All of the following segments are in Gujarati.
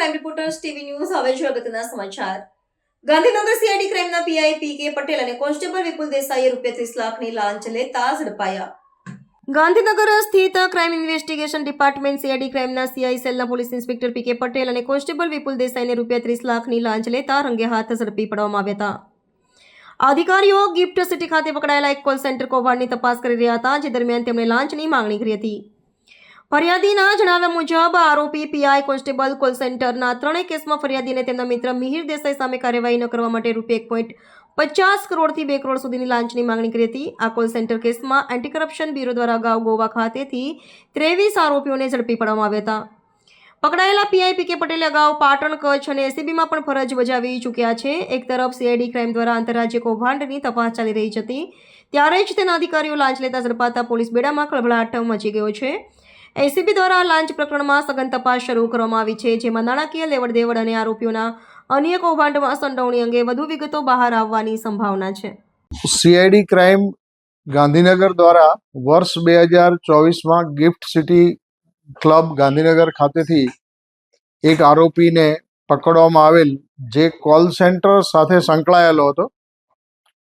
ક્રાઇમ રિપોર્ટર્સ ટીવી ન્યૂઝ હવે છે અગત્યના સમાચાર. ગાંધીનગર સીઆઈડી ક્રાઇમના પીઆઈ પી કે પટેલ અને કોન્સ્ટેબલ વિપુલ દેસાઈએ રૂપિયા ત્રીસ લાખની લાંચ લેતા ઝડપાયા. ગાંધીનગર સ્થિત ક્રાઇમ ઇન્વેસ્ટિગેશન ડિપાર્ટમેન્ટ સીઆઈડી ક્રાઇમના સીઆઈ સેલના police inspector P K Patel અને કોન્સ્ટેબલ વિપુલ દેસાઈને રૂપિયા ત્રીસ લાખની લાંચ લેતા રંગે હાથ ઝડપી પડવામાં આવ્યા હતા. અધિકારીઓ ગિફ્ટ સિટી ખાતે પકડાયેલા એક કોલ સેન્ટર કૌભાંડની તપાસ કરી રહ્યા હતા, જે દરમિયાન તેમણે લાંચની માંગણી કરી હતી. ફરિયાદીના જણાવ્યા મુજબ, આરોપી પીઆઈ કોન્સ્ટેબલ કોલ સેન્ટરના ત્રણેય કેસમાં ફરિયાદીને તેમના મિત્ર મિહિર દેસાઈ સામે કાર્યવાહી ન કરવા માટે રૂપિયા એક પોઈન્ટ પચાસ કરોડથી બે કરોડ સુધીની લાંચની માંગણી કરી હતી. આ કોલ સેન્ટર કેસમાં એન્ટી કરપ્શન બ્યુરો દ્વારા અગાઉ ગોવા ખાતેથી ત્રેવીસ આરોપીઓને ઝડપી પાડવામાં આવ્યા હતા. પકડાયેલા પીઆઈ પી કે પટેલે અગાઉ પાટણ કચ્છ અને એસીબીમાં પણ ફરજ બજાવી ચૂક્યા છે. એક તરફ સીઆઈડી ક્રાઇમ દ્વારા આંતરરાજ્ય કૌભાંડની તપાસ ચાલી રહી હતી. ત્યારે જ તેના અધિકારીઓ લાંચ લેતા ઝડપાતા પોલીસ બેડામાં ખળભળાટ મચી ગયો છે. એસીબી દ્વારા લાંચ પ્રકરણમાં સઘન તપાસ શરૂ કરવામાં આવી છે, જેમાં નાણાકીય લેવડ દેવડ અને આરોપીઓના અન્ય કૌભાંડમાં સંડોવણી અંગે વધુ વિગતો બહાર આવવાની સંભાવના છે. સીઆઈડી ક્રાઇમ ગાંધીનગર દ્વારા વર્ષ બે હજાર ચોવીસમાં ગિફ્ટ સિટી ક્લબ ગાંધીનગર ખાતેથી એક આરોપીને પકડવામાં આવેલ જે કોલ સેન્ટર સાથે સંકળાયેલો હતો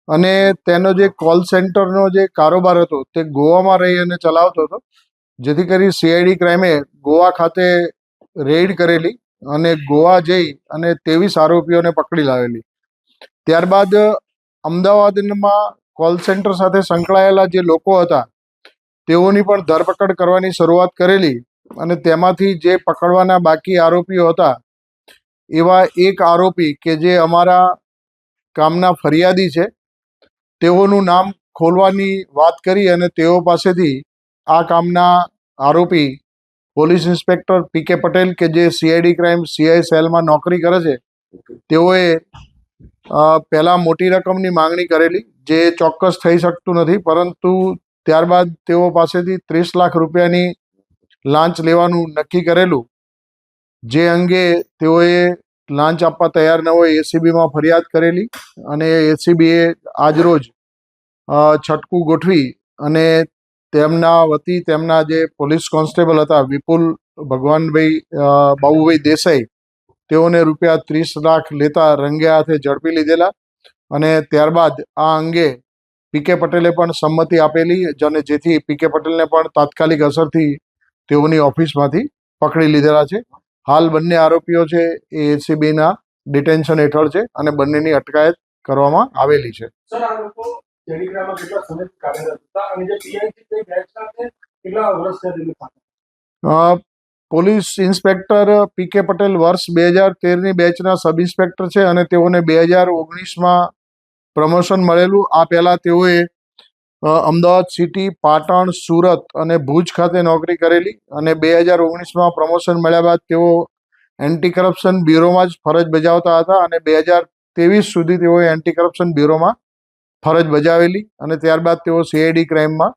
અને તેનો જે કોલ સેન્ટરનો જે કારોબાર હતો તે ગોવામાં રહી અને ચલાવતો હતો. જેથી કરી સીઆઈડી ક્રાઇમે ગોવા ખાતે રેડ કરેલી અને ગોવા જઈ અને ત્રેવીસ આરોપીઓને પકડી લાવેલી. ત્યારબાદ અમદાવાદમાં કોલ સેન્ટર સાથે સંકળાયેલા જે લોકો હતા, તેઓની પણ ધરપકડ કરવાની શરૂઆત કરેલી અને તેમાંથી જે પકડવાના બાકી આરોપીઓ હતા, એવા એક આરોપી કે જે અમારા કામના ફરિયાદી છે, તેઓનું નામ ખોલવાની વાત કરી અને તેઓ પાસેથી આ કામના આરોપી police inspector P K Patel કે જે સીઆઈડી ક્રાઇમ સીઆઈ સેલમાં નોકરી કરે છે, તેઓએ પહેલાં મોટી રકમની માંગણી કરેલી, જે ચોક્કસ થઈ શકતું નથી, પરંતુ ત્યારબાદ તેઓ પાસેથી ત્રીસ લાખ રૂપિયાની લાંચ લેવાનું નક્કી કરેલું, જે અંગે તેઓએ લાંચ આપવા તૈયાર ન હોય એસીબીમાં ફરિયાદ કરેલી અને એસીબીએ આજરોજ છટકું ગોઠવી અને તેમના વતી તેમના જે પોલીસ કોન્સ્ટેબલ હતા વિપુલ ભગવાનભાઈ બાબુભાઈ દેસાઈ, તેઓને રૂપિયા ત્રીસ લાખ લેતા રંગે હાથે ઝડપી લીધેલા અને ત્યારબાદ આ અંગે પીકે પટેલે પણ સંમતિ આપેલી અને જેથી પીકે પટેલને પણ તાત્કાલિક અસરથી તેઓની ઓફિસમાંથી પકડી લીધેલા છે. હાલ બંને આરોપીઓ છે, એ એસીબીના ડિટેન્શન હેઠળ છે અને બંનેની અટકાયત કરવામાં આવેલી છે. ટેલિગ્રામમાં કેટલા સમય કાર્યરત હતા અને જે પીઆઈસી તે બેચના છે, કેટલા વર્ષ થયા તેમની સાથે police inspector P K Patel વર્ષ બે હજાર તેરની બેચના સબ ઇન્સ્પેક્ટર છે અને તેઓને બે હજાર ઓગણીસમાં પ્રમોશન મળેલું. આ પહેલાં તેઓએ અમદાવાદ સિટી પાટણ, સુરત અને ભુજ ખાતે નોકરી કરેલી અને બે હજાર ઓગણીસમાં પ્રમોશન મળ્યા બાદ તેઓ એન્ટી કરપ્શન બ્યુરોમાં જ ફરજ બજાવતા હતા અને બે હજાર ત્રેવીસ સુધી તેઓએ એન્ટી કરપ્શન બ્યુરોમાં ફરજ બજાવેલી અને ત્યારબાદ તેઓ સીઆઈડી ક્રાઇમમાં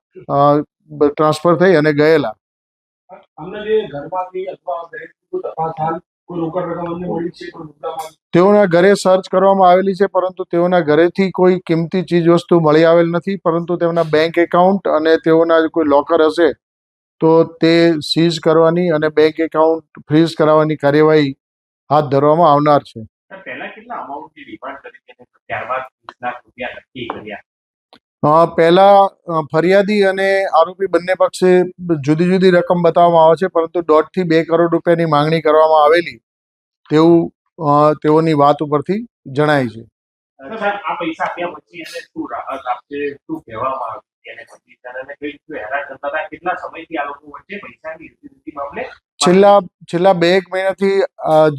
ટ્રાન્સફર થઈ અને ગયેલા. તેઓના ઘરે સર્ચ કરવામાં આવેલી છે પરંતુ તેઓના ઘરેથી કોઈ કિંમતી ચીજ વસ્તુ મળી આવેલ નથી પરંતુ તેમના બેંક એકાઉન્ટ અને તેઓના કોઈ લોકર હશે તો તે સીઝ કરવાની અને બેંક એકાઉન્ટ ફ્રીઝ કરાવવાની કાર્યવાહી હાથ ધરવામાં આવનાર છે. કેટલા અમાઉન્ટની ડિમાન્ડ કરી હતી ત્યારબાદ વીસ લાખ રૂપિયા નક્કી કર્યા? પહેલા ફરિયાદી અને આરોપી બંને પક્ષે જુદી જુદી રકમ બતાવવામાં આવે છે પરંતુ દોઢથી બે કરોડ રૂપિયાની માંગણી કરવામાં આવેલી તેવું તેઓની વાત ઉપરથી જણાય છે. આ પૈસા આપ્યા પછી એને શું રાહત આપશે? શું કહેવામાં આવ્યું છેલ્લા છેલ્લા બે એક મહિનાથી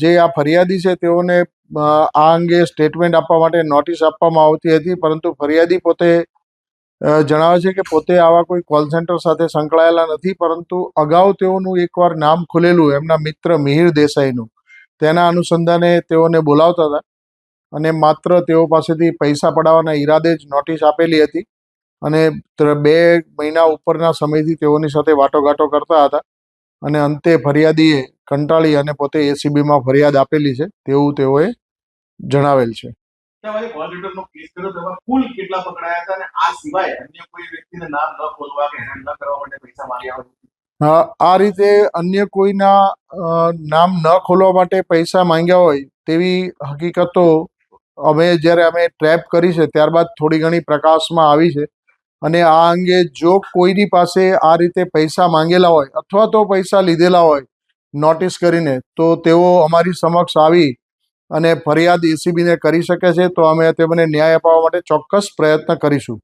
જે આ ફરિયાદી છે તેઓને આ અંગે સ્ટેટમેન્ટ આપવા માટે નોટિસ આપવામાં આવતી હતી, પરંતુ ફરિયાદી પોતે જણાવે છે કે પોતે આવા કોઈ કોલ સેન્ટર સાથે સંકળાયેલા નથી, પરંતુ અગાઉ તેઓનું એકવાર નામ ખુલેલું, એમના મિત્ર મિહિર દેસાઈનું. તેના અનુસંધાને તેઓને બોલાવતા હતા અને માત્ર તેઓ પાસેથી પૈસા પડાવવાના ઈરાદે જ નોટિસ આપેલી હતી અને બે મહિના ઉપરના સમયથી તેઓની સાથે વાટોઘાટો કરતા હતા અને અંતે ફરિયાદીએ કંટાળી અને પોતે એસીબીમાં ફરિયાદ આપેલી છે, તેવું તેઓએ જણાવેલ છે. આ રીતે અન્ય કોઈના નામ ન ખોલવા માટે પૈસા માંગ્યા હોય તેવી હકીકતો અમે જ્યારે અમે ટ્રેપ કરી છે ત્યારબાદ થોડી ઘણી પ્રકાશમાં આવી છે. અને આ અંગે જો કોઈની પાસે આ રીતે પૈસા માંગેલા હોય અથવા તો પૈસા લીધેલા હોય નોટિસ કરીને તો તેઓ અમારી સમક્ષ આવી અને ફરિયાદ એસીબીને કરી શકે છે, તો અમે તેમને ન્યાય અપાવવા માટે ચોક્કસ પ્રયત્ન કરીશું.